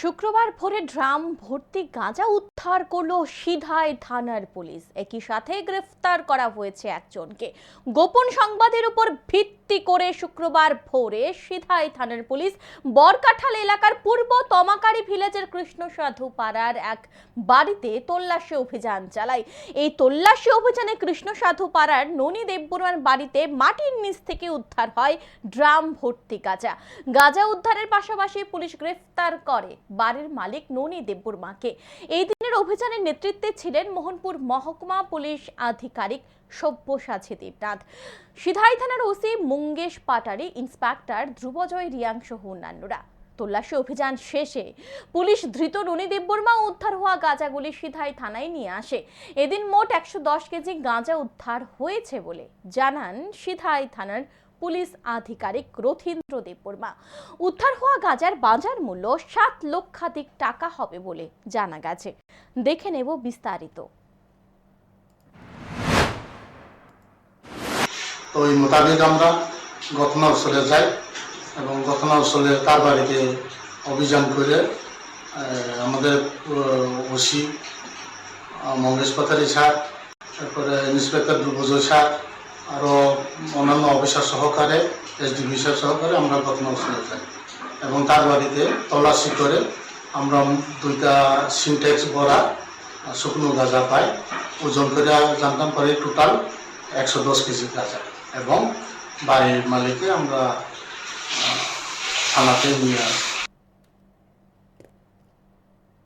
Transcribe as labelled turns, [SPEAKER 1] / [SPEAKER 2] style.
[SPEAKER 1] শুক্রবার ভোরে ড্রাম ভর্তি গাঁজা উদ্ধার করল সিধাই থানার পুলিশ। একই সাথে গ্রেফতার করা হয়েছে একজনকে। গোপন সংবাদের উপর ভিত্তি করে শুক্রবার ভোরে সিধাই থানার পুলিশ বরকাঠাল এলাকার পূর্ব তমাকারি ভিলেজের কৃষ্ণ সাধু পাড়ার এক বাড়িতে তল্লাশি অভিযান চালায়। এই তল্লাশি অভিযানে কৃষ্ণ সাধু পাড়ার ননী দেববর্মার বাড়িতে মাটির নিচ থেকে উদ্ধার হয় ড্রাম ভর্তি গাঁজা। গাঁজা উদ্ধারের পাশাপাশি পুলিশ গ্রেফতার করে। বাড়ির মালিক ননী দেববর্মাকে এই দিনের অভিযানের নেতৃত্বে ছিলেন মোহনপুর মহকুমা পুলিশ আধিকারিক সব্যসাচী দেবনাথ। সিধাই থানার ওসি মুঙ্গেশ পাটারি, ইন্সপেক্টর ধ্রুবজয় রিয়াং সহ অন্যান্যরা। তল্লাশি অভিযান শেষে পুলিশ ধৃত ননী দেববর্মা উদ্ধার হওয়া গাঁজাগুলি সিধাই থানায় নিয়ে আসে। এদিন মোট একশো দশ কেজি গাঁজা উদ্ধার হয়েছে বলে জানান সিধাই থানার পুলিশ আধিকারিক রথীন্দ্র দেববর্মা। উদ্ধার হওয়া গাঁজার বাজার মূল্য সাত লক্ষাধিক টাকা হবে বলে জানা গেছে। দেখে নেব বিস্তারিত।
[SPEAKER 2] ওই মোতাবেক আমরা ঘটনাস্থলে যাই এবং ঘটনাস্থলে তার বাড়িতে অভিযান করে আমাদের ওসি মঙ্গেশ পাতারি স্যার, তারপরে ইন্সপেক্টর ধ্রুবজয় স্যার আরও অন্যান্য অফিসার সহকারে এসডিপি স্যার সহকারে আমরা ঘটনাস্থলে যাই এবং তার বাড়িতে তল্লাশি করে আমরা দুইটা সিনটেক্স ভরা শুকনো গাঁজা পাই। ওজন করে জানতাম পারি টোটাল একশো দশ কেজি গাঁজা। এবং বাড়ির মালিককে আমরা থানাতে নিয়ে আসি।